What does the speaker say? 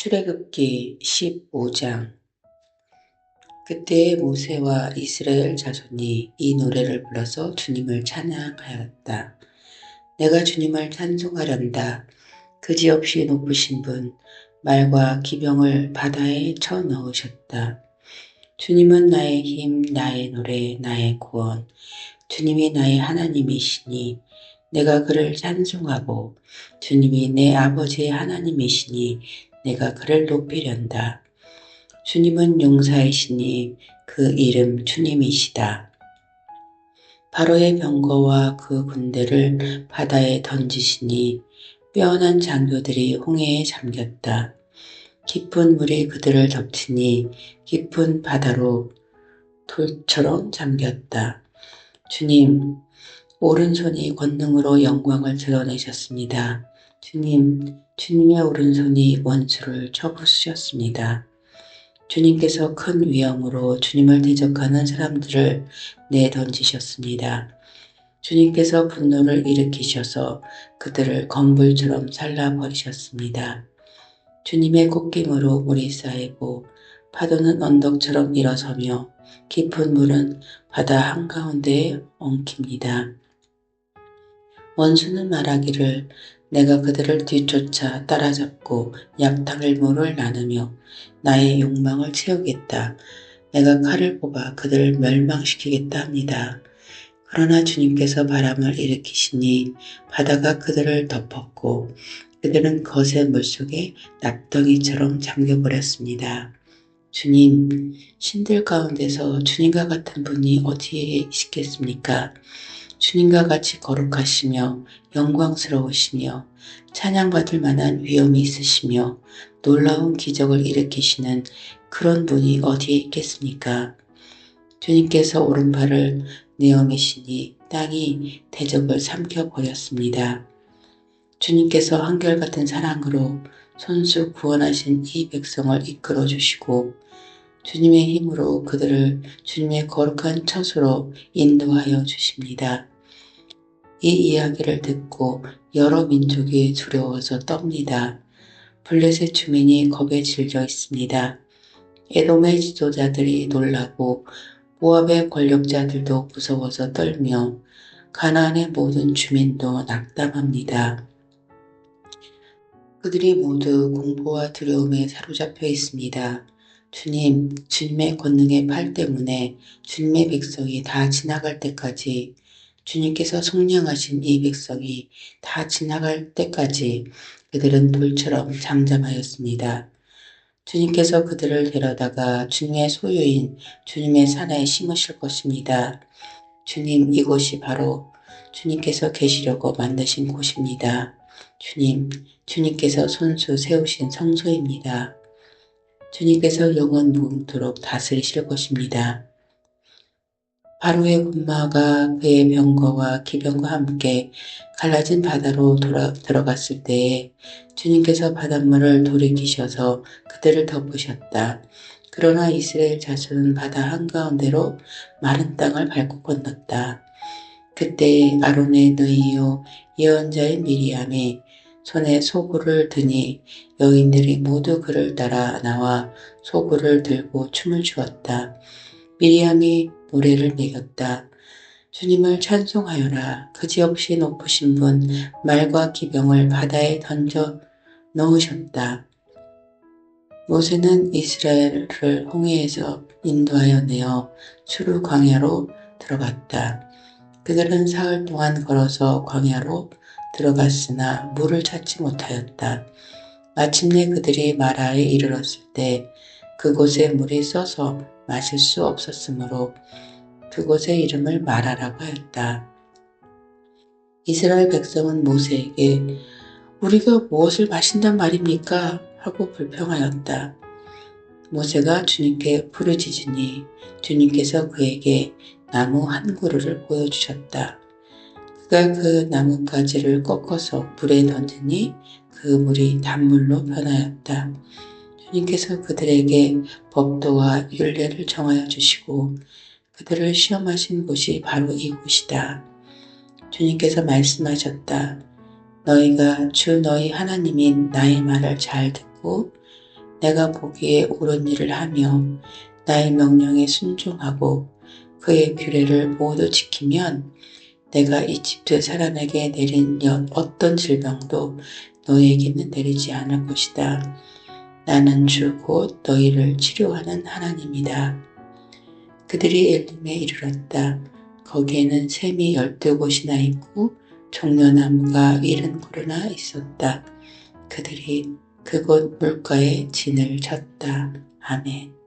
출애굽기 15장 그때 모세와 이스라엘 자손이 이 노래를 불러서 주님을 찬양하였다. 내가 주님을 찬송하련다. 그지없이 높으신 분 말과 기병을 바다에 쳐 넣으셨다. 주님은 나의 힘, 나의 노래, 나의 구원. 주님이 나의 하나님이시니 내가 그를 찬송하고 주님이 내 아버지의 하나님이시니 내가 그를 높이련다. 주님은 용사이시니 그 이름 주님이시다. 바로의 병거와 그 군대를 바다에 던지시니 뼈난 장교들이 홍해에 잠겼다. 깊은 물이 그들을 덮치니 깊은 바다로 돌처럼 잠겼다. 주님, 오른손이 권능으로 영광을 드러내셨습니다. 주님, 주님의 오른손이 원수를 쳐부수셨습니다. 주님께서 큰 위엄으로 주님을 대적하는 사람들을 내던지셨습니다. 주님께서 분노를 일으키셔서 그들을 건불처럼 잘라버리셨습니다. 주님의 꽃김으로 물이 쌓이고 파도는 언덕처럼 일어서며 깊은 물은 바다 한가운데에 엉킵니다. 원수는 말하기를 내가 그들을 뒤쫓아 따라잡고 약탈을 물을 나누며 나의 욕망을 채우겠다. 내가 칼을 뽑아 그들을 멸망시키겠다 합니다. 그러나 주님께서 바람을 일으키시니 바다가 그들을 덮었고 그들은 거센 물속에 낙덩이처럼 잠겨버렸습니다. 주님, 신들 가운데서 주님과 같은 분이 어디에 있겠습니까? 주님과 같이 거룩하시며 영광스러우시며 찬양받을 만한 위엄이 있으시며 놀라운 기적을 일으키시는 그런 분이 어디에 있겠습니까? 주님께서 오른발을 내어미시니 땅이 대적을 삼켜버렸습니다. 주님께서 한결같은 사랑으로 손수 구원하신 이 백성을 이끌어 주시고 주님의 힘으로 그들을 주님의 거룩한 처소로 인도하여 주십니다. 이 이야기를 듣고 여러 민족이 두려워서 떱니다. 블레셋 주민이 겁에 질려 있습니다. 에돔의 지도자들이 놀라고 모압의 권력자들도 무서워서 떨며 가나안의 모든 주민도 낙담합니다. 그들이 모두 공포와 두려움에 사로잡혀 있습니다. 주님, 주님의 권능의 팔 때문에 주님의 백성이 다 지나갈 때까지 주님께서 속량하신 이 백성이 다 지나갈 때까지 그들은 돌처럼 잠잠하였습니다. 주님께서 그들을 데려다가 주님의 소유인 주님의 산에 심으실 것입니다. 주님, 이곳이 바로 주님께서 계시려고 만드신 곳입니다. 주님, 주님께서 손수 세우신 성소입니다. 주님께서 영원 무궁토록 다스리실 것입니다. 바로의 군마가 그의 병거와 기병과 함께 갈라진 바다로 돌아, 들어갔을 때에 주님께서 바닷물을 돌이키셔서 그들을 덮으셨다. 그러나 이스라엘 자손은 바다 한가운데로 마른 땅을 밟고 건넜다. 그때 아론의 너희요 예언자인 미리암이 손에 소구를 드니 여인들이 모두 그를 따라 나와 소구를 들고 춤을 추었다. 미리암이 노래를 매겼다. 주님을 찬송하여라. 그지없이 높으신 분 말과 기병을 바다에 던져 넣으셨다. 모세는 이스라엘을 홍해에서 인도하여 내어 수루 광야로 들어갔다. 그들은 사흘 동안 걸어서 광야로 들어갔으나 물을 찾지 못하였다. 마침내 그들이 마라에 이르렀을 때 그곳에 물이 써서 마실 수 없었으므로 그곳의 이름을 마라라고 하였다. 이스라엘 백성은 모세에게 우리가 무엇을 마신단 말입니까? 하고 불평하였다. 모세가 주님께 부르짖으니 주님께서 그에게 나무 한 그루를 보여주셨다. 그가 그 나뭇가지를 꺾어서 물에 던지니 그 물이 단물로 변하였다. 주님께서 그들에게 법도와 윤례를 정하여 주시고 그들을 시험하신 곳이 바로 이곳이다. 주님께서 말씀하셨다. 너희가 주 너희 하나님인 나의 말을 잘 듣고 내가 보기에 옳은 일을 하며 나의 명령에 순종하고 그의 규례를 모두 지키면 내가 이집트 사람에게 내린 여- 어떤 질병도 너에게는 내리지 않을 것이다. 나는 주 곧 너희를 치료하는 하나님이다. 그들이 엘림에 이르렀다. 거기에는 샘이 열두 곳이나 있고 종려나무가 일흔 그루나 있었다. 그들이 그곳 물가에 진을 쳤다. 아멘.